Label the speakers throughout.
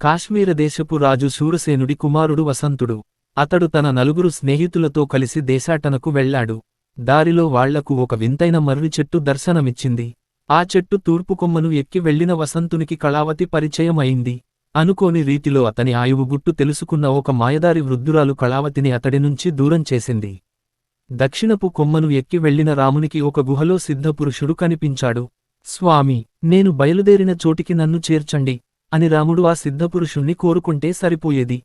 Speaker 1: కాశ్మీర దేశపు రాజు శూరసేనుడి కుమారుడు వసంతుడు. అతడు తన నలుగురు స్నేహితులతో కలిసి దేశాటనకు వెళ్ళాడు. దారిలో వాళ్ళకు ఒక వింతైన మర్రి చెట్టు దర్శనమిచ్చింది. ఆ చెట్టు తూర్పు కొమ్మను ఎక్కి వెళ్ళిన వసంతునికి కళావతి పరిచయం అయింది అనుకోని రీతిలో అతని ఆయువు గుట్టు తెలుసుకున్న ఒక మాయదారి వృద్ధురాలు కళావతిని అతడి నుంచి దూరం చేసింది. దక్షిణపు కొమ్మను ఎక్కి వెళ్ళిన రామునికి ఒక గుహలో సిద్ధపురుషుడు కనిపించాడు. స్వామి నేను బయలుదేరిన చోటికి నన్ను చేర్చండి. అని రాముడు ఆ సిద్ధపురుషుణ్ణి కోరుకుంటే సరిపోయేది.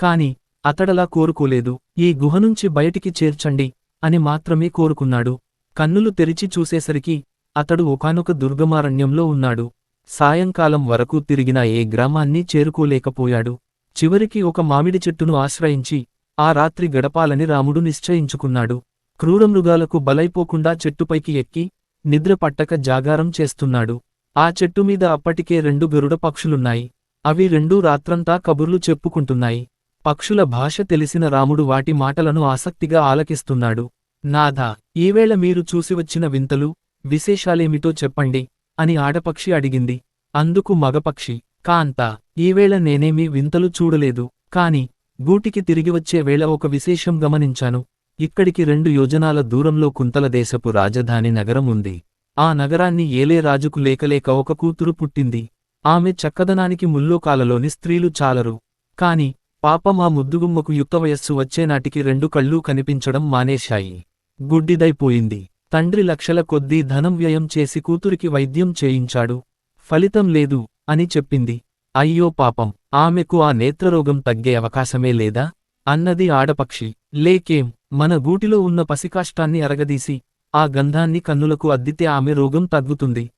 Speaker 1: కాని అతడలా కోరుకోలేదు ఈ గుహనుంచి బయటికి చేర్చండి అని మాత్రమే కోరుకున్నాడు. కన్నులు తెరిచి చూసేసరికి అతడు ఒకానొక దుర్గమారణ్యంలో ఉన్నాడు. సాయంకాలం వరకు తిరిగిన ఏ గ్రామాన్ని చేరుకోలేకపోయాడు. చివరికి ఒక మామిడి చెట్టును ఆశ్రయించి ఆ రాత్రి గడపాలని రాముడు నిశ్చయించుకున్నాడు. క్రూరమృగాలకు బలైపోకుండా చెట్టుపైకి ఎక్కి నిద్ర పట్టక జాగారం చేస్తున్నాడు. ఆ చెట్టు మీద అప్పటికే రెండు గరుడ పక్షులున్నాయి. అవి రెండూ రాత్రంతా కబుర్లు చెప్పుకుంటున్నాయి. పక్షుల భాష తెలిసిన రాముడు వాటి మాటలను ఆసక్తిగా ఆలకిస్తున్నాడు. నాథ ఈవేళ మీరు చూసివచ్చిన వింతలు విశేషాలేమిటో చెప్పండి అని ఆడపక్షి అడిగింది. అందుకు మగపక్షి కాంత ఈవేళ నేనేమీ వింతలు చూడలేదు. కాని గూటికి తిరిగి వచ్చే వేళ ఒక విశేషం గమనించాను. ఇక్కడికి రెండు యోజనాల దూరంలో కుంతల దేశపు రాజధాని నగరం ఉంది. ఆ నగరాన్ని ఏలే రాజుకు లేకలేక ఒక కూతురు పుట్టింది. ఆమె చక్కదనానికి ముల్లోకాలలోని స్త్రీలు చాలరు. కాని పాపం ఆ ముద్దుగుమ్మకు యుక్త వయస్సు వచ్చేనాటికి రెండు కళ్ళూ కనిపించడం మానేశాయి. గుడ్డిదైపోయింది. తండ్రి లక్షల కొద్దీ ధనం వ్యయం చేసి కూతురికి వైద్యం చేయించాడు. ఫలితం లేదు అని చెప్పింది. అయ్యో పాపం ఆమెకు ఆ నేత్రరోగం తగ్గే అవకాశమే లేదా? అన్నది ఆడపక్షి. లేకేం మన గూటిలో ఉన్న పసికాష్టాన్ని అరగదీసి ఆ గంధాన్ని కన్నులకు అద్దితే ఆమె రోగం తగ్గుతుంది.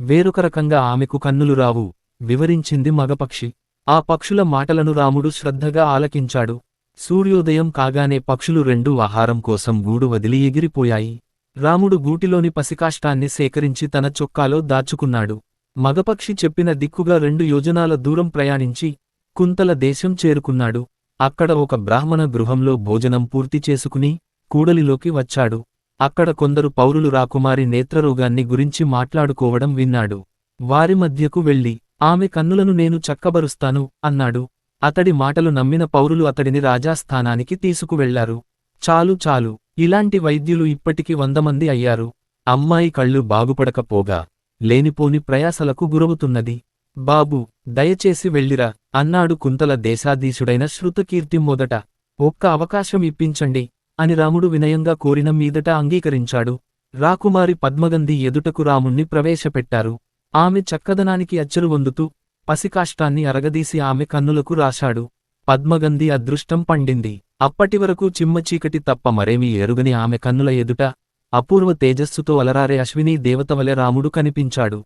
Speaker 1: వేరొక రకంగా ఆమెకు కన్నులు రావు వివరించింది మగపక్షి. ఆ పక్షుల మాటలను రాముడు శ్రద్ధగా ఆలకించాడు. సూర్యోదయం కాగానే పక్షులు రెండు ఆహారం కోసం గూడు వదిలి ఎగిరిపోయాయి. రాముడు గూటిలోని పసికాష్టాన్ని సేకరించి తన చొక్కాలో దాచుకున్నాడు. మగపక్షి చెప్పిన దిక్కుగా రెండు యోజనాల దూరం ప్రయాణించి కుంతల దేశం చేరుకున్నాడు. అక్కడ ఒక బ్రాహ్మణ గృహంలో భోజనం పూర్తి చేసుకుని కూడలిలోకి వచ్చాడు. అక్కడ కొందరు పౌరులు రాకుమారి నేత్రరోగాన్ని గురించి మాట్లాడుకోవడం విన్నాడు. వారి మధ్యకు వెళ్ళి ఆమె కన్నులను నేను చక్కబరుస్తాను అన్నాడు. అతడి మాటలు నమ్మిన పౌరులు అతడిని రాజాస్థానానికి తీసుకువెళ్ళారు. చాలు చాలు. ఇలాంటి వైద్యులు ఇప్పటికి వందమంది అయ్యారు. అమ్మాయి కళ్ళు బాగుపడకపోగా లేనిపోని ప్రయాసలకు గురవుతున్నది. బాబు దయచేసి వెళ్ళిరా అన్నాడు కుంతల దేశాధీశుడైన శృతకీర్తి మొదట. ఒక్క అవకాశం ఇప్పించండి. అని రాముడు వినయంగా కోరిన మీదట అంగీకరించాడు. రాకుమారి పద్మగంధి ఎదుటకు రాముణ్ణి ప్రవేశపెట్టారు. ఆమె చక్కదనానికి అచ్చరు వందుతూ పసికాష్టాన్ని అరగదీసి ఆమె కన్నులకు రాశాడు. పద్మగంధి అదృష్టం పండింది. అప్పటివరకు చిమ్మచీకటి తప్ప మరేమీ ఎరుగని ఆమె కన్నుల ఎదుట అపూర్వ తేజస్సుతో అలరారే అశ్వినీ దేవతవలె రాముడు కనిపించాడు.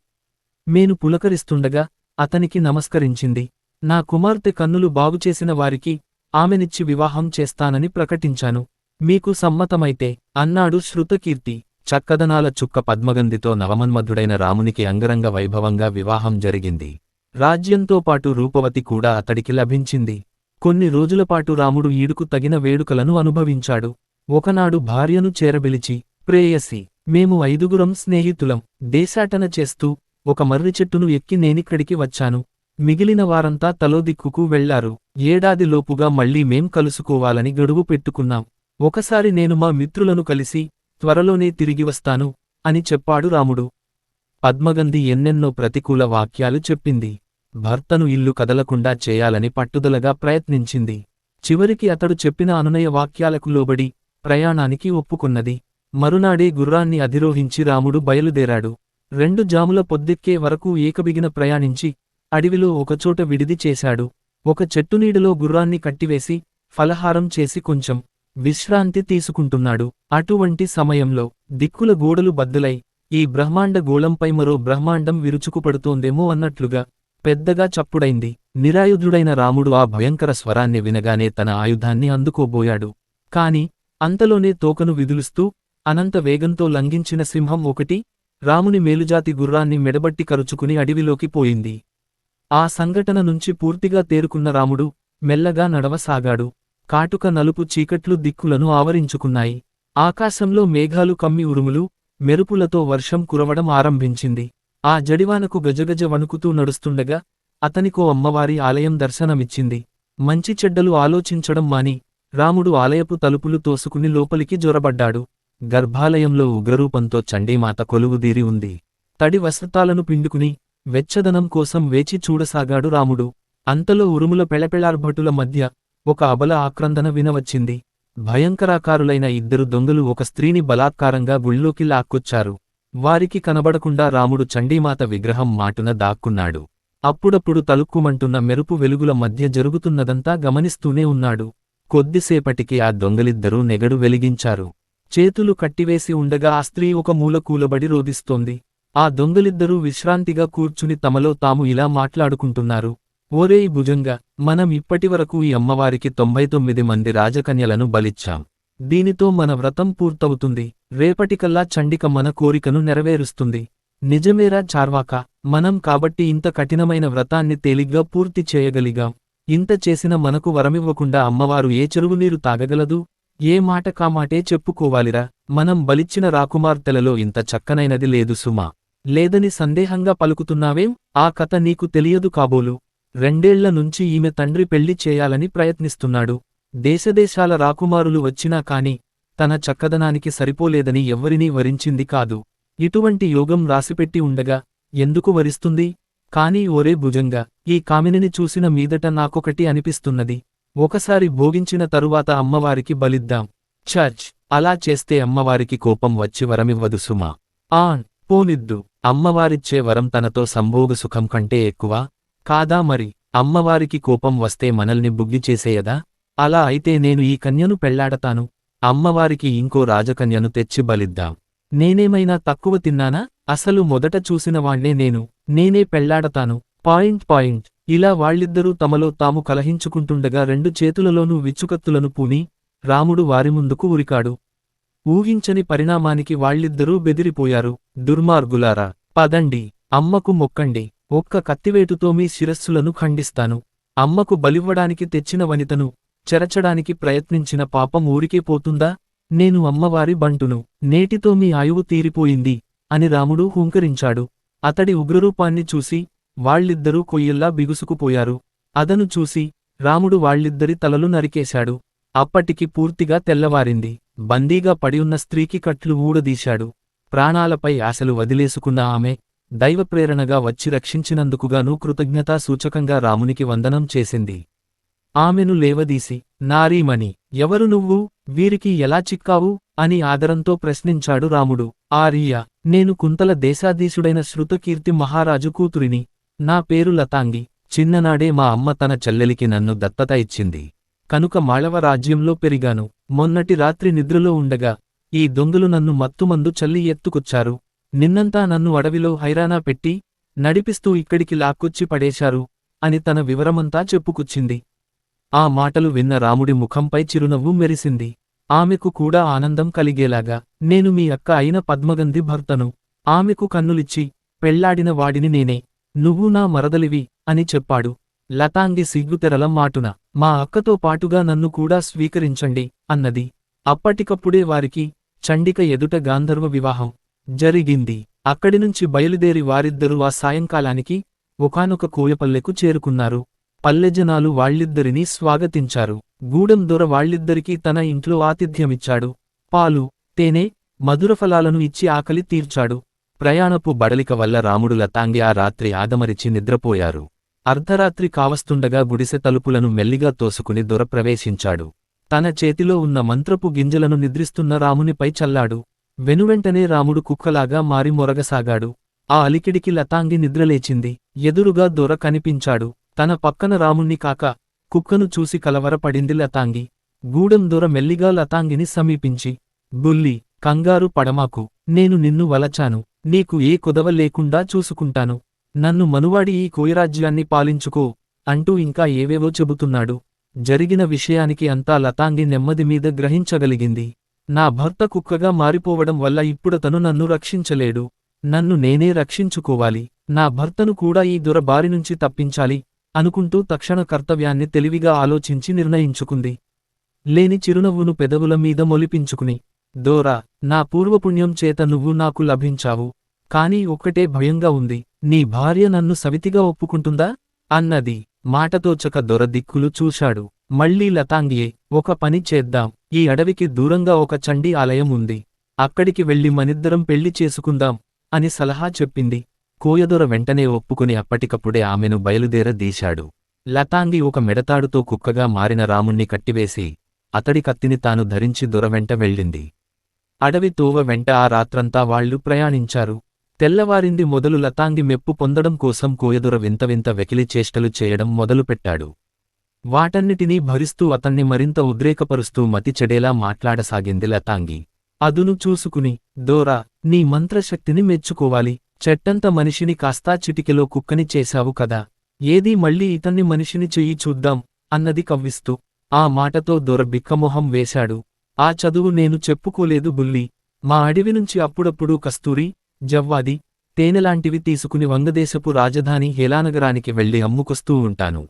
Speaker 1: మేను పులకరిస్తుండగా అతనికి నమస్కరించింది. నా కుమార్తె కన్నులు బాగుచేసిన వారికి ఆమెనిచ్చి వివాహం చేస్తానని ప్రకటించాను. మీకు సమ్మతమైతే అన్నాడు శృతకీర్తి చక్కదనాల చుక్క పద్మగంధితో నవమన్మధుడైన రామునికి అంగరంగ వైభవంగా వివాహం జరిగింది. రాజ్యంతో పాటు రూపవతి కూడా అతడికి లభించింది. కొన్ని రోజులపాటు రాముడు ఈడుకు తగిన వేడుకలను అనుభవించాడు. ఒకనాడు భార్యను చేరబిలిచి ప్రేయసి మేము ఐదుగురం స్నేహితులం దేశాటన చేస్తూ ఒక మర్రి చెట్టును ఎక్కి నేనిక్కడికి వచ్చాను. మిగిలిన వారంతా తలో దిక్కుకు వెళ్ళారు. ఏడాదిలోపుగా మళ్ళీ మేం కలుసుకోవాలని గడువు పెట్టుకున్నాం. ఒకసారి నేను మా మిత్రులను కలిసి త్వరలోనే తిరిగి వస్తాను అని చెప్పాడు రాముడు. పద్మగంధి ఎన్నెన్నో ప్రతికూల వాక్యాలు చెప్పింది. భర్తను ఇల్లు కదలకుండా చేయాలని పట్టుదలగా ప్రయత్నించింది. చివరికి అతడు చెప్పిన అనునయ వాక్యాలకు లోబడి ప్రయాణానికి ఒప్పుకున్నది. మరునాడే గుర్రాన్ని అధిరోహించి రాముడు బయలుదేరాడు. రెండు జాముల పొద్దెక్కే వరకు ఏకబిగిన ప్రయాణించి అడవిలో ఒకచోట విడిది చేశాడు. ఒక చెట్టునీడలో గుర్రాన్ని కట్టివేసి ఫలహారం చేసి కొంచెం విశ్రాంతి తీసుకుంటున్నాడు. అటువంటి సమయంలో దిక్కుల గోడలు బద్దలై ఈ బ్రహ్మాండ గోళంపై మరో బ్రహ్మాండం విరుచుకుపడుతోందేమో అన్నట్లుగా పెద్దగా చప్పుడైంది. నిరాయుధుడైన రాముడు ఆ భయంకర స్వరాన్ని వినగానే తన ఆయుధాన్ని అందుకోబోయాడు. కాని అంతలోనే తోకను విదులుస్తూ అనంత వేగంతో లంఘించిన సింహం ఒకటి రాముని మేలుజాతి గుర్రాన్ని మెడబట్టి కరుచుకుని అడవిలోకి పోయింది. ఆ సంఘటన నుంచి పూర్తిగా తేరుకున్న రాముడు మెల్లగా నడవసాగాడు. కాటుక నలుపు చీకట్లు దిక్కులను ఆవరించుకున్నాయి. ఆకాశంలో మేఘాలు కమ్మి ఉరుములు మెరుపులతో వర్షం కురవడం ఆరంభించింది. ఆ జడివానకు గజగజ వణుకుతూ నడుస్తుండగా అతనికో అమ్మవారి ఆలయం దర్శనమిచ్చింది. మంచి చెడ్డలు ఆలోచించడం మాని రాముడు ఆలయపు తలుపులు తోసుకుని లోపలికి జొరబడ్డాడు. గర్భాలయంలో ఉగ్రరూపంతో చండీమాత కొలువుదీరి ఉంది. తడి వసతాలను పిండుకుని వెచ్చదనం కోసం వేచి చూడసాగాడు రాముడు. అంతలో ఉరుముల పెళపెళార్భటుల మధ్య ఒక అబల ఆక్రందన వినవచ్చింది. భయంకరాకారులైన ఇద్దరు దొంగలు ఒక స్త్రీని బలాత్కారంగా గుళ్ళోకి లాక్కొచ్చారు. వారికి కనబడకుండా రాముడు చండీమాత విగ్రహం మాటున దాక్కున్నాడు. అప్పుడప్పుడు తలుక్కుమంటున్న మెరుపు వెలుగుల మధ్య జరుగుతున్నదంతా గమనిస్తూనే ఉన్నాడు. కొద్దిసేపటికి ఆ దొంగలిద్దరూ నెగడు వెలిగించారు. చేతులు కట్టివేసి ఉండగా ఆ స్త్రీ ఒక మూల కూలబడి రోధిస్తోంది. ఆ దొంగలిద్దరూ విశ్రాంతిగా కూర్చుని తమలో తాము ఇలా మాట్లాడుకుంటున్నారు. ఓరేయ్ భుజంగా మనం ఇప్పటివరకు ఈ అమ్మవారికి తొంభై తొమ్మిది మంది రాజకన్యలను బలిచ్చాం. దీనితో మన వ్రతం పూర్తవుతుంది. రేపటికల్లా చండిక మన కోరికను నెరవేరుస్తుంది. నిజమేరా చార్వాక మనం కాబట్టి ఇంత కఠినమైన వ్రతాన్ని తేలిగ్గా పూర్తి చేయగలిగాం. ఇంత చేసిన మనకు వరమివ్వకుండా అమ్మవారు ఏ చెరువు నీరు తాగగలదు? ఏ మాట కామాటే చెప్పుకోవాలిరా. మనం బలిచ్చిన రాకుమార్తెలలో ఇంత చక్కనైనది లేదు సుమా. లేదని సందేహంగా పలుకుతున్నావేం? ఆ కథ నీకు తెలియదు కాబోలు. రెండేళ్ళ నుంచి ఈమె తండ్రి పెళ్ళి చేయాలని ప్రయత్నిస్తున్నాడు. దేశదేశాల రాకుమారులు వచ్చినా కాని తన చక్కదనానికి సరిపోలేదని ఎవ్వరినీ వరించింది కాదు. ఇటువంటి యోగం రాసిపెట్టి ఉండగా ఎందుకు వరిస్తుంది? కాని ఓరే భుజంగా ఈ కామినిని చూసిన మీదట నాకొకటి అనిపిస్తున్నది. ఒకసారి భోగించిన తరువాత అమ్మవారికి బలిద్దాం. చర్చ్ అలా చేస్తే అమ్మవారికి కోపం వచ్చి వరమివ్వదు సుమా. ఆన్ పోనిద్దు. అమ్మవారిచ్చే వరం తనతో సంభోగ సుఖం కంటే ఎక్కువ కాదా మరి? అమ్మవారికి కోపం వస్తే మనల్ని బుగ్గి చేసేయదా? అలా అయితే నేను ఈ కన్యను పెళ్ళాడతాను. అమ్మవారికి ఇంకో రాజకన్యను తెచ్చి బలిద్దాం. నేనేమైనా తక్కువ తిన్నానా? అసలు మొదట చూసిన వాణ్ణే నేను. నేనే పెళ్ళాడతాను. Point point. ఇలా వాళ్ళిద్దరూ తమలో తాము కలహించుకుంటుండగా రెండు చేతులలోనూ విచ్చుకత్తులను పూని రాముడు వారి ముందుకు ఉరికాడు. ఊహించని పరిణామానికి వాళ్ళిద్దరూ బెదిరిపోయారు. దుర్మార్గులారా! పదండి. అమ్మకు మొక్కండి. ఒక్క కత్తివేటుతో మీ శిరస్సులను ఖండిస్తాను. అమ్మకు బలివ్వడానికి తెచ్చిన వనితను చెరచడానికి ప్రయత్నించిన పాపం ఊరికే పోతుందా? నేను అమ్మవారి బంటును. నేటితో మీ ఆయువు తీరిపోయింది అని రాముడు హుంకరించాడు. అతడి ఉగ్రరూపాన్ని చూసి వాళ్ళిద్దరూ కొయ్యల్లా బిగుసుకుపోయారు. అదను చూసి రాముడు వాళ్ళిద్దరి తలలు నరికేశాడు. అప్పటికి పూర్తిగా తెల్లవారింది. బందీగా పడియున్న స్త్రీకి కట్లు ఊడదీశాడు. ప్రాణాలపై ఆశలు వదిలేసుకున్న ఆమె దైవప్రేరణగా వచ్చి రక్షించినందుకుగాను కృతజ్ఞతా సూచకంగా రామునికి వందనం చేసింది. ఆమెను లేవదీసి నారీమణి ఎవరు నువ్వు? వీరికి ఎలా చిక్కావు అని ఆదరంతో ప్రశ్నించాడు రాముడు. ఆర్య నేను కుంతల దేశాధీశుడైన శృతకీర్తి మహారాజు కూతురిని నా పేరు లతాంగి. చిన్ననాడే మా అమ్మ తన చెల్లెలికి నన్ను దత్తత ఇచ్చింది. కనుక మాళవ రాజ్యంలో పెరిగాను. మొన్నటి రాత్రి నిద్రలో ఉండగా ఈ దొంగలు నన్ను మత్తుమందు చల్లి ఎత్తుకొచ్చారు. నిన్నంతా నన్ను అడవిలో హైరానా పెట్టి నడిపిస్తూ ఇక్కడికి లాక్కొచ్చి పడేశారు అని తన వివరమంతా చెప్పుకొచ్చింది. ఆ మాటలు విన్న రాముడి ముఖంపై చిరునవ్వు మెరిసింది. ఆమెకు కూడా ఆనందం కలిగేలాగా నేను మీ అక్క అయిన పద్మగంధి భర్తను ఆమెకు కన్నులిచ్చి పెళ్ళాడిన వాడిని నేనే నువ్వు నా మరదలివి అని చెప్పాడు. లతాంగి సిగ్గుతెరల మాటున మా అక్కతో పాటుగా నన్ను కూడా స్వీకరించండి అన్నది. అప్పటికప్పుడే వారికి చండిక ఎదుట గాంధర్వ వివాహం. జరిగింది. అక్కడినుంచి బయలుదేరి వారిద్దరూ ఆ సాయంకాలానికి ఒకానొక కోయపల్లెకు చేరుకున్నారు. పల్లెజనాలు వాళ్ళిద్దరినీ స్వాగతించారు. గూడెం దొర వాళ్ళిద్దరికీ తన ఇంట్లో ఆతిథ్యమిచ్చాడు. పాలు తేనె మధురఫలాలను ఇచ్చి ఆకలి తీర్చాడు. ప్రయాణపు బడలిక వల్ల రాముడు లతాంగి ఆ రాత్రి ఆదమరిచి నిద్రపోయారు. అర్ధరాత్రి కావస్తుండగా గుడిసె తలుపులను మెల్లిగా తోసుకుని దొర ప్రవేశించాడు. తన చేతిలో ఉన్న మంత్రపు గింజలను నిద్రిస్తున్న రామునిపై చల్లాడు. వెనువెంటనే రాముడు కుక్కలాగా మారి మొరగసాగాడు. ఆ అలికిడికి లతాంగి నిద్రలేచింది. ఎదురుగా దొర కనిపించాడు. తన పక్కన రాముణ్ణి కాక కుక్కను చూసి కలవరపడింది లతాంగి. గూడెం దొర మెల్లిగా లతాంగిని సమీపించి బుల్లి కంగారు పడమాకు. నేను నిన్ను వలచాను. నీకు ఏ కొదవ లేకుండా చూసుకుంటాను. నన్ను మనువాడి ఈ కోయరాజ్యాన్ని పాలించుకో అంటూ ఇంకా ఏవేవో చెబుతున్నాడు. జరిగిన విషయానికి అంతా లతాంగి నెమ్మది మీద గ్రహించగలిగింది. నా భర్త కుక్కగా మారిపోవడం వల్ల ఇప్పుడతను నన్ను రక్షించలేడు. నన్ను నేనే రక్షించుకోవాలి. నా భర్తను కూడా ఈ దురబారి నుంచి తప్పించాలి అనుకుంటూ తక్షణ కర్తవ్యాన్ని తెలివిగా ఆలోచించి నిర్ణయించుకుంది. లేని చిరునవ్వును పెదవుల మీద మొలిపించుకుని దోరా నా పూర్వపుణ్యం చేత నువ్వు నాకు లభించావు. కాని ఒక్కటే భయంగా ఉంది. నీ భార్య నన్ను సవితిగా ఒప్పుకుంటుందా? అన్నది. మాటతోచక దొర దిక్కులు చూశాడు. మళ్ళీ లతాంగియే ఒక పని చేద్దాం. ఈ అడవికి దూరంగా ఒక చండీ ఆలయం ఉంది. అక్కడికి వెళ్ళి మనిద్దరం పెళ్ళి చేసుకుందాం అని సలహా చెప్పింది. కోయదొర వెంటనే ఒప్పుకుని అప్పటికప్పుడే ఆమెను బయలుదేరదీశాడు. లతాంగి ఒక మెడతాడుతో కుక్కగా మారిన రాముణ్ణి కట్టివేసి అతడి కత్తిని తాను ధరించి దొర వెంట వెళ్ళింది. అడవి తోవ వెంట ఆ రాత్రంతా వాళ్ళు ప్రయాణించారు. తెల్లవారింది మొదలు లతాంగి మెప్పు పొందడం కోసం కోయదొర వింత వింత వెకిలి చేష్టలు చేయడం మొదలుపెట్టాడు. వాటన్నిటినీ భరిస్తూ అతన్ని మరింత ఉద్రేకపరుస్తూ మతి చెడేలా మాట్లాడసాగింది లతాంగి. అదును చూసుకుని దోరా నీ మంత్రశక్తిని మెచ్చుకోవాలి. చెట్టంత మనిషిని కాస్తా చిటికెలో కుక్కని చేశావు కదా. ఏదీ మళ్ళీ ఇతన్ని మనిషిని చెయ్యి చూద్దాం అన్నది కవ్విస్తూ. ఆ మాటతో దొర బిక్కమొహం వేశాడు. ఆ చదువు నేను చెప్పుకోలేదు బుల్లి. మా అడవి నుంచి అప్పుడప్పుడు కస్తూరి జవ్వాది తేనెలాంటివి తీసుకుని వంగదేశపు రాజధాని హేలానగరానికి వెళ్ళి అమ్ముకొస్తూ ఉంటాను.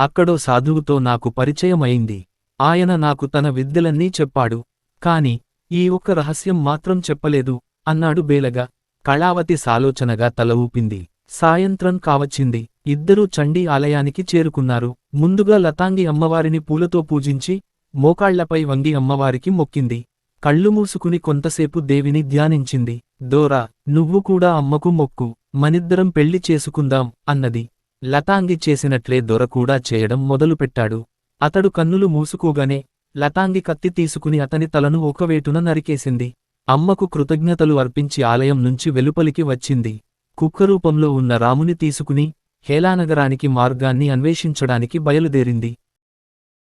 Speaker 1: అక్కడో సాధువుతో నాకు పరిచయమైంది. ఆయన నాకు తన విద్యలన్నీ చెప్పాడు. కాని ఈ ఒక్క రహస్యం మాత్రం చెప్పలేదు అన్నాడు బేలగా. కళావతి సాలోచనగా తల ఊపింది. సాయంత్రం కావచ్చింది. ఇద్దరూ చండీ ఆలయానికి చేరుకున్నారు. ముందుగా లతాంగి అమ్మవారిని పూలతో పూజించి మోకాళ్ళపై వంగి అమ్మవారికి మొక్కింది. కళ్ళు మూసుకుని కొంతసేపు దేవిని ధ్యానించింది. దోరా నువ్వు కూడా అమ్మకు మొక్కు. మనిద్దరం పెళ్ళి చేసుకుందాం అన్నది. లతాంగి చేసినట్లే దొర కూడా చేయడం మొదలుపెట్టాడు. అతడు కన్నులు మూసుకోగానే లతాంగి కత్తి తీసుకుని అతని తలను ఒకవేటున నరికేసింది. అమ్మకు కృతజ్ఞతలు అర్పించి ఆలయం నుంచి వెలుపలికి వచ్చింది. కుక్కరూపంలో ఉన్న రాముని తీసుకుని హేలానగరానికి మార్గాన్ని అన్వేషించడానికి బయలుదేరింది.